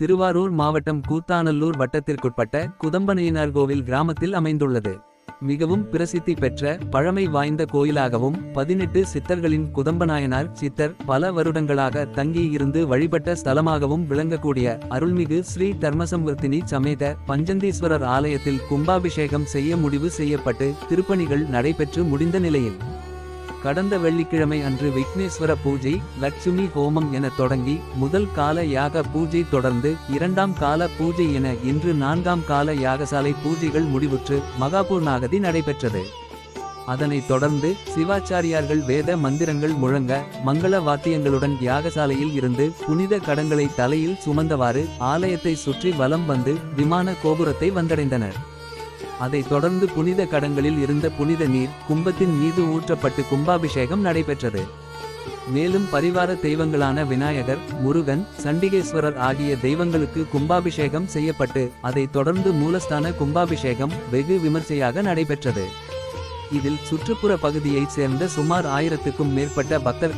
திருவாரூர் மாவட்டம் கூத்தானல்லூர் வட்டத்திற்குட்பட்ட குதம்பனையினார் கோவில் கிராமத்தில் அமைந்துள்ளது. மிகவும் பிரசித்தி பெற்ற பழமை வாய்ந்த கோயிலாகவும் பதினெட்டு சித்தர்களின் குதம்பநாயனார் சித்தர் பல வருடங்களாக தங்கி இருந்து வழிபட்ட ஸ்தலமாகவும் விளங்கக்கூடிய அருள்மிகு ஸ்ரீ தர்மசம்வர்த்தினி சமேத பஞ்சந்தீஸ்வரர் ஆலயத்தில் கும்பாபிஷேகம் செய்ய முடிவு செய்யப்பட்டு திருப்பணிகள் நடைபெற்று முடிந்த நிலையில். கடந்த வெள்ளிக்கிழமை அன்று விக்னேஸ்வர பூஜை லட்சுமி ஹோமம் என தொடங்கி முதல் கால யாக பூஜை தொடர்ந்து இரண்டாம் கால பூஜை என இன்று நான்காம் கால யாகசாலை பூஜைகள் முடிவுற்று மகாபூர்ணாகதி நடைபெற்றது. அதனைத் தொடர்ந்து சிவாச்சாரியார்கள் வேத மந்திரங்கள் முழங்க மங்கள வாத்தியங்களுடன் யாகசாலையில் இருந்து புனித கடங்களை தலையில் சுமந்தவாறு ஆலயத்தை சுற்றி வலம் வந்து விமான கோபுரத்தை வந்தடைந்தனர். அதைத் தொடர்ந்து புனித கடங்களில் இருந்த புனித நீர் கும்பத்தின் மீது ஊற்றப்பட்டு கும்பாபிஷேகம் நடைபெற்றது. மேலும் பரிவார தெய்வங்களான விநாயகர் முருகன் சண்டிகேஸ்வரர் ஆகிய தெய்வங்களுக்கு கும்பாபிஷேகம் செய்யப்பட்டு அதைத் தொடர்ந்து மூலஸ்தான கும்பாபிஷேகம் வெகு விமர்சையாக நடைபெற்றது. இதில் சுற்றுப்புற பகுதியைச் சேர்ந்த சுமார் ஆயிரத்துக்கும் மேற்பட்ட பக்தர்